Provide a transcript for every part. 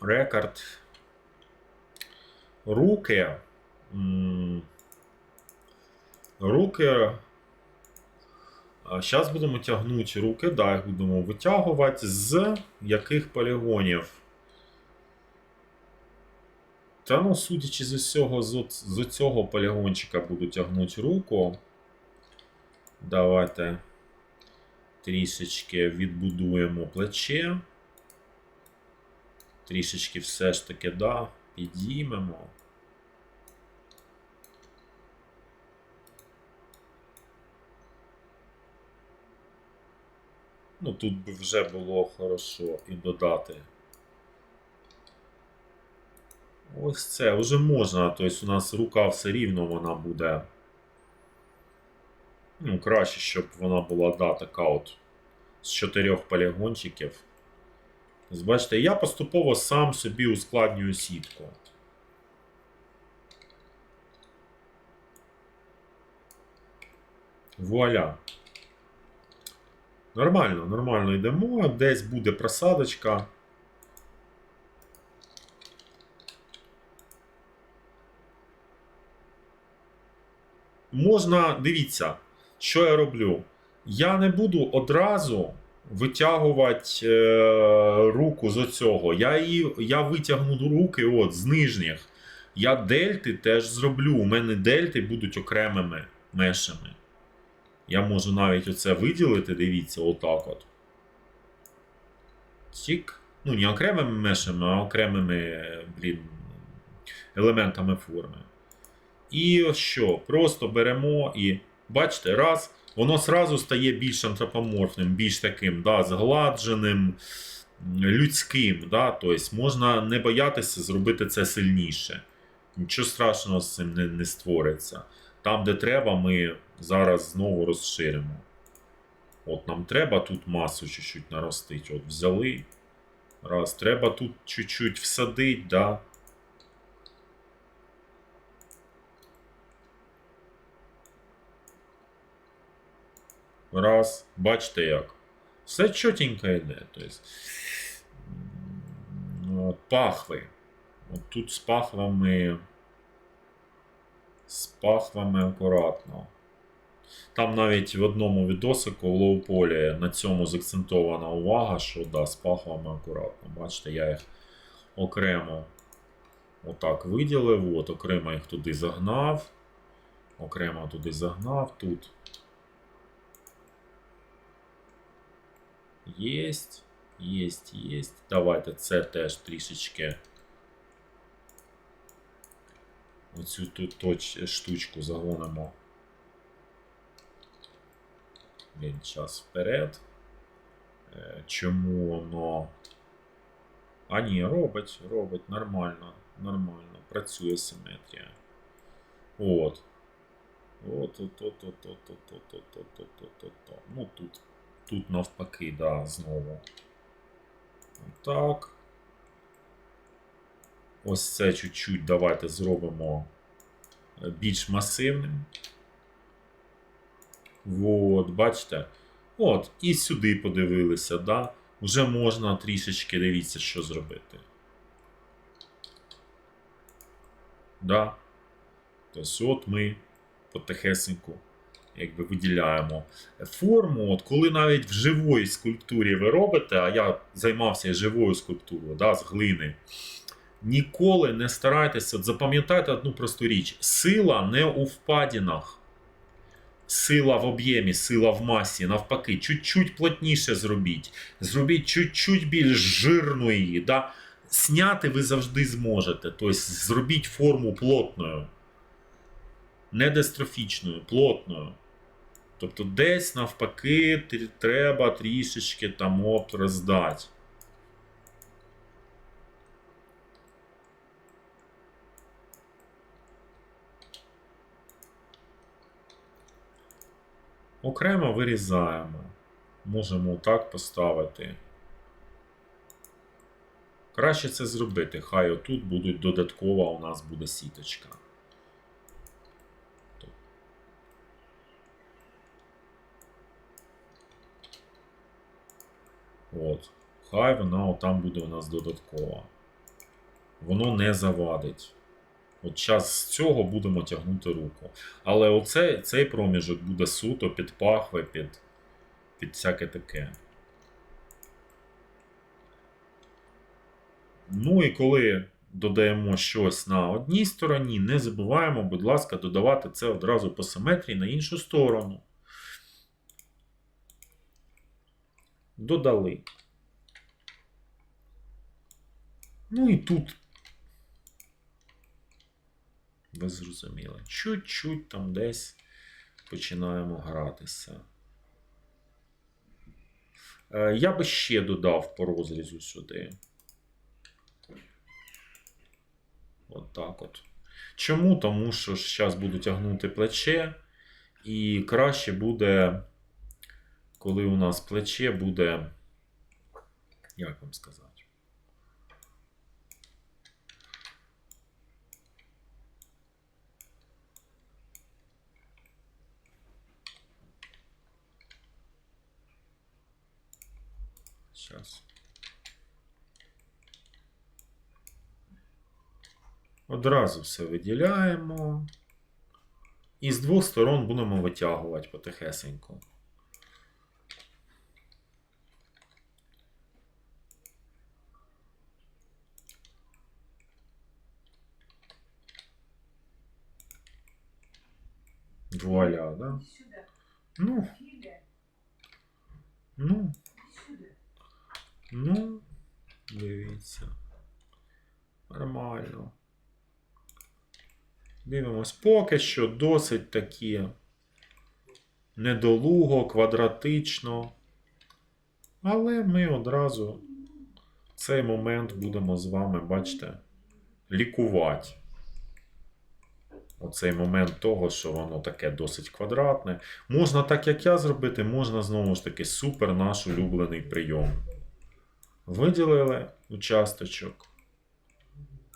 рекорд. Руки. Руки. Зараз будемо тягнути руки, да, їх будемо витягувати з яких полігонів. Та ну, судячи з усього, з, цього полігончика буду тягнути руку. Давайте трішечки відбудуємо плече. Трішечки все ж таки, да, підіймемо. Ну, тут би вже було хорошо і додати. Ось це вже можна. Тобто у нас рука все рівно вона буде. Ну, краще, щоб вона була да, така от з чотирьох полігончиків. Ось я поступово сам собі ускладнюю сітку. Вуаля. Нормально, нормально йдемо. Десь буде просадочка. Можна, дивіться, що я роблю. Я не буду одразу витягувати е, руку з оцього. Я, її, я витягну руки от, з нижніх. Я дельти теж зроблю. У мене дельти будуть окремими мешами. Я можу навіть оце виділити, дивіться, отак от. Тік. Ну, не окремими мешами, а окремими, блін, елементами форми. І що? Просто беремо і бачите, раз, воно сразу стає більш антропоморфним, більш таким, да, згладженим, людським. Да? Тобто можна не боятися зробити це сильніше. Нічого страшного з цим не, не створиться. Там, де треба, ми зараз знову розширимо. От нам треба тут масу чуть-чуть наростити. От взяли. Раз, треба тут чуть-чуть всадити, да. Раз. Бачите як. Все чотенько йде. Тобто, пахви. От тут з пахвами. З пахвами акуратно. Там навіть в одному відосику в лоуполі на цьому закцентована увага, що да, з пахвами акуратно. Бачите, я їх окремо отак виділив, от, окремо їх туди загнав. Окремо туди загнав. Тут Єсть, єсть, єсть. Давайте це теж трішечки. Оцю тут точ, штучку загонимо. Він час вперед. Е, Чому воно. А ні, робить, робить нормально, нормально. Працює симетрія. От. От, от, от, от, от, от, от, от, от, от, от, от, от. Ну тут. Тут навпаки, да, знову. Так. Ось це чуть-чуть давайте зробимо е, більш масивним. От, бачите? От, і сюди подивилися, да? Вже можна трішечки дивіться, що зробити. Да? Тобто, от ми потихесеньку якби виділяємо форму. От коли навіть в живої скульптурі ви робите, а я займався живою скульптурою да, з глини. Ніколи не старайтеся, запам'ятайте одну просту річ: сила не у впадінах. Сила в об'ємі, сила в масі, навпаки, чуть-чуть плотніше зробіть. Зробіть чуть-чуть більш жирну її. Да? Сняти ви завжди зможете. Тобто зробіть форму плотною. Не дистрофічною, плотною. Тобто десь навпаки треба трішечки там опт роздати. Окремо вирізаємо. Можемо так поставити. Краще це зробити. Хай отут будуть додаткова у нас буде сіточка. От. Хай вона там буде у нас додаткова. воно не завадить. От зараз з цього будемо тягнути руку. Але оце, цей проміжок буде суто під пахви, під, під всяке таке. Ну і коли додаємо щось на одній стороні, не забуваємо, будь ласка, додавати це одразу по симетрії на іншу сторону. Додали. Ну і тут. Ви зрозуміли. Чуть-чуть там десь починаємо гратися. Е, Я би ще додав по розрізу сюди. От так от. Чому? Тому що ж зараз буду тягнути плече, і краще буде, коли у нас плече буде. Як вам сказати? Зараз. Одразу все виділяємо. І з двох сторон будемо витягувати потихесенько. Вуаля, да? Ну, ну, ну, дивіться. Нормально. Дивимось, поки що досить такі недолуго, квадратично. Але ми одразу цей момент будемо з вами, бачите, лікувати. Оцей момент того, що воно таке досить квадратне. Можна так, як я зробити, можна знову ж таки супер наш улюблений прийом. Виділили участочок.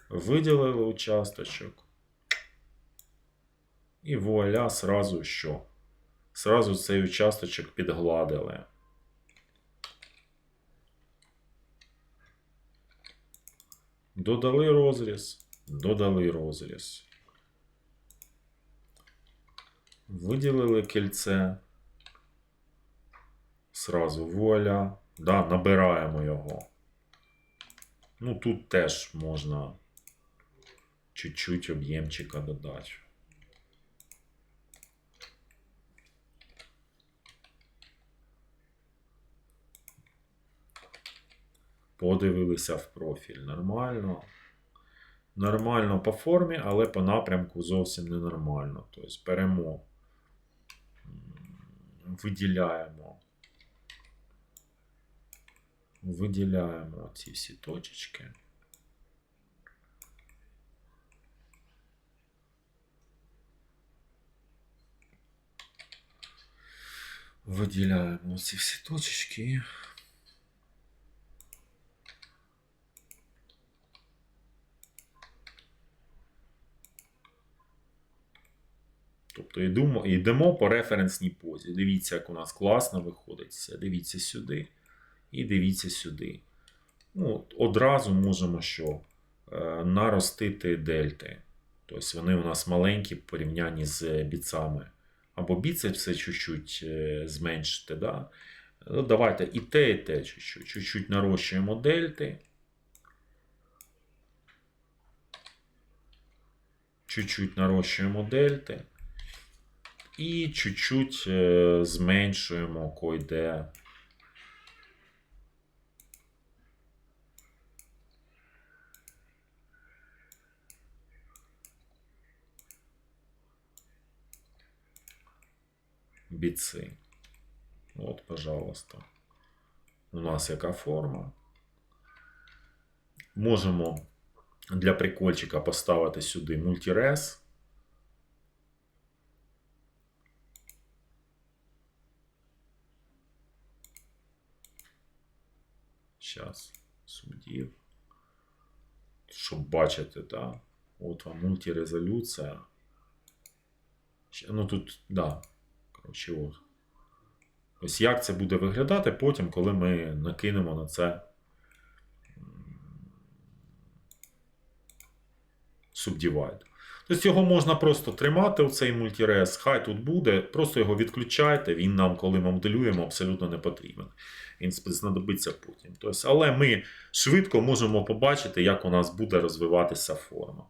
Виділили участочок. І вуаля, сразу що? Сразу цей участочок підгладили. Додали розріз, додали розріз. Виділили кільце. Сразу вуаля. Да, набираємо його. Ну, тут теж можна чуть-чуть об'ємчика додати. Подивилися в профіль. Нормально. Нормально по формі, але по напрямку зовсім не нормально. Тобто беремо, виділяємо. Виділяємо ці всі точечки. Виділяємо ці всі точечки. Тобто йдемо, йдемо по референсній позі. Дивіться, як у нас класно виходить. Дивіться сюди і дивіться сюди. Ну, одразу можемо що? Е, наростити дельти. Тобто вони у нас маленькі в порівнянні з біцами. Або біцепси чуть-чуть е, зменшити. Да? Ну, давайте і те, і те чуть-чуть. Чуть-чуть нарощуємо дельти. Чуть-чуть нарощуємо дельти. І чуть-чуть е, зменшуємо койде. Біци. От, пожалуйста. У нас яка форма. Можемо для прикольчика поставити сюди мультирез. Зараз судів. Щоб бачити, так. От вам мультирезолюція. Ну тут, да. Коротше, от. Ось як це буде виглядати потім, коли ми накинемо на це Subdivide. Тобто його можна просто тримати у цей мультірес. хай тут буде, просто його відключайте, він нам, коли ми моделюємо, абсолютно не потрібен. Він знадобиться потім. Тобто, але ми швидко можемо побачити, як у нас буде розвиватися форма.